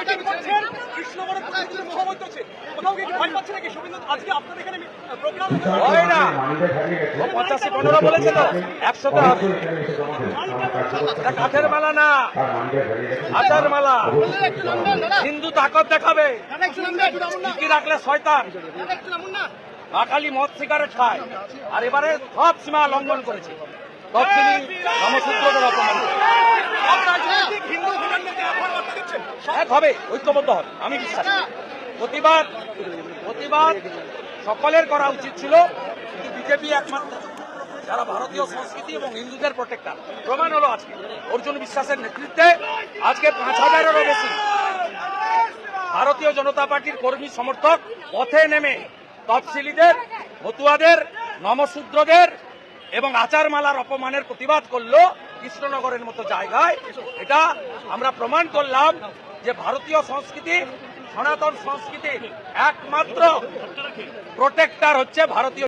Meeting করছেন কৃষ্ণগড়ের প্রতিনিধিদের মহামত হচ্ছে কোথাও কি ভয় পাচ্ছে নাকি? শুভেন্দু আজকে আপনাদের এখানে প্রোগ্রাম হয় না। ও পঁচাশি পনেরো বলেছে তো একশোতে হবে কাঠের মালা না আচার মালা। হিন্দু তাকত দেখাবে। কি রাখলে শয়তান। আকালি মদ সিগারেট খায়। আর এবারে সব সীমা লঙ্ঘন করেছে। তফসিলি অপমান করেছে। রাজনৈতিক হিন্দু ভোটারদেরকে এখন বার্তা দিচ্ছেন এক হবে, ঐক্যবদ্ধ হবে। আমি বিশ্বাস প্রতিবাদ প্রতিবাদ সকলের করা উচিত ছিল, কিন্তু বিজেপি একমাত্র, যারা ভারতীয় সংস্কৃতি এবং হিন্দুদের প্রোটেক্টার প্রমাণ হলো আজকে। অর্জুন বিশ্বাসের নেতৃত্বে আজকে পাঁচ হাজারেরও বেশি ভারতীয় জনতা পার্টির কর্মী সমর্থক পথে নেমে তফসিলিদের মতুয়াদের নমশূদ্রদের এবং আচারমালার অপমানের প্রতিবাদ করল কৃষ্ণনগরের মতো জায়গায়। এটা আমরা প্রমাণ করলাম যে ভারতীয় সংস্কৃতি সনাতন সংস্কৃতির একমাত্র প্রোটেক্টার হচ্ছে ভারতীয়